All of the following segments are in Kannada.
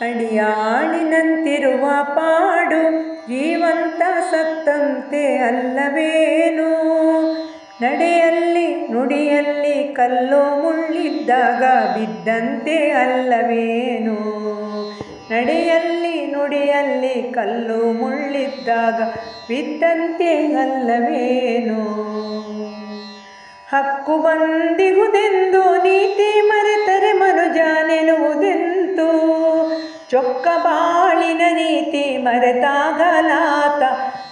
ಅಡಿಯಾಳಿನಂತಿರುವ ಪಾಡು ಜೀವಂತ ಸತ್ತಂತೆ ಅಲ್ಲವೇನು? ನಡೆಯಲ್ಲಿ ನುಡಿಯಲ್ಲಿ ಕಲ್ಲು ಮುಳ್ಳಿದ್ದಾಗ ಬಿದ್ದಂತೆ ಅಲ್ಲವೇನು? ನಡೆಯಲ್ಲಿ ನುಡಿಯಲ್ಲಿ ಕಲ್ಲು ಮುಳ್ಳಿದ್ದಾಗ ಬಿದ್ದಂತೆ ಅಲ್ಲವೇನು? ಹಕ್ಕು ಬಂದಿಗುದೆಂದು ಚೊಕ್ಕ ಬಾಳಿನ ನೀತಿ ಮರೆತಾಗಲಾತ,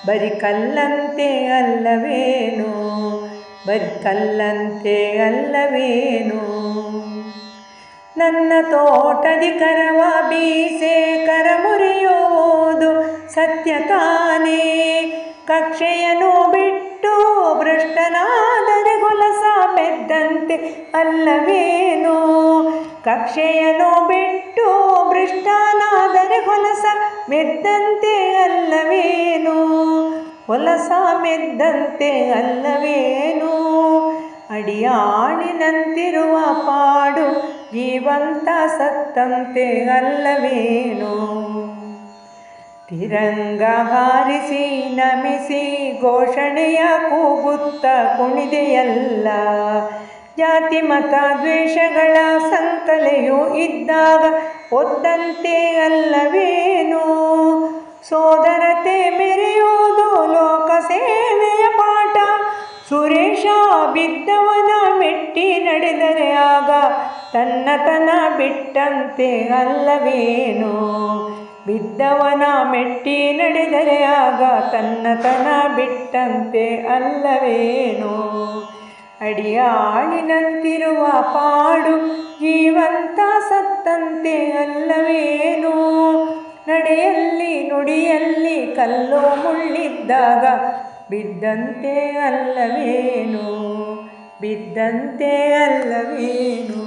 ಬರಿ ಕಲ್ಲಂತೆ ಅಲ್ಲವೇನು? ಬರಿ ಕಲ್ಲಂತೆ ಅಲ್ಲವೇನು? ನನ್ನ ತೋಟದಿ ಕರವ ಬೀಸೆ ಕರ ಮುರಿಯೋದು ಸತ್ಯ ತಾನೇ. ಕಕ್ಷೆಯನ್ನು ಬಿಟ್ಟು ಭ್ರಷ್ಟನಾದರೆ ಗುಲಸ ಮೆದ್ದಂತೆ ಅಲ್ಲವೇನು? ಕಕ್ಷೆಯನ್ನು ಬಿಟ್ಟು ಭ್ರಷ್ಟನಾದರೆ ಹೊಲಸ ಮೆದ್ದಂತೆ ಅಲ್ಲವೇನು? ಹೊಲಸ ಮೆದ್ದಂತೆ ಅಲ್ಲವೇನು? ಅಡಿಯಾಣಿನಂತಿರುವ ಪಾಡು ಜೀವಂತ ಸತ್ತಂತೆ ಅಲ್ಲವೇನು? ತಿರಂಗ ಹಾರಿಸಿ ನಮಿಸಿ ಘೋಷಣೆಯ ಕೂಗುತ್ತ ಕುಣಿದೆಯಲ್ಲ ಜಾತಿ, ಮತ, ದ್ವೇಷಗಳ ಸಂತಲೆಯು ಇದ್ದಾಗ ಒದ್ದಂತೆ ಅಲ್ಲವೇನು? ಸೋದರತೆ ಮೆರೆಯೋದು ಲೋಕ ಸೇವೆಯ ಪಾಠ. ಸುರೇಶ ಬಿದ್ದವನ ಮೆಟ್ಟಿ ನಡೆದರೆ ಆಗ ತನ್ನತನ ಬಿಟ್ಟಂತೆ ಅಲ್ಲವೇನು? ಬಿದ್ದವನ ಮೆಟ್ಟಿ ನಡೆದರೆ ಆಗ ತನ್ನತನ ಬಿಟ್ಟಂತೆ ಅಲ್ಲವೇನು? ಅಡಿಯಾಳಿನಂತಿರುವ ಪಾಡು ಜೀವಂತ ಸತ್ತಂತೆ ಅಲ್ಲವೇನು? ನಡೆಯಲ್ಲಿ ನುಡಿಯಲ್ಲಿ ಕಲ್ಲು ಮುಳ್ಳಿದ್ದಾಗ ಬಿದ್ದಂತೆ ಅಲ್ಲವೇನು? ಬಿದ್ದಂತೆ ಅಲ್ಲವೇನು?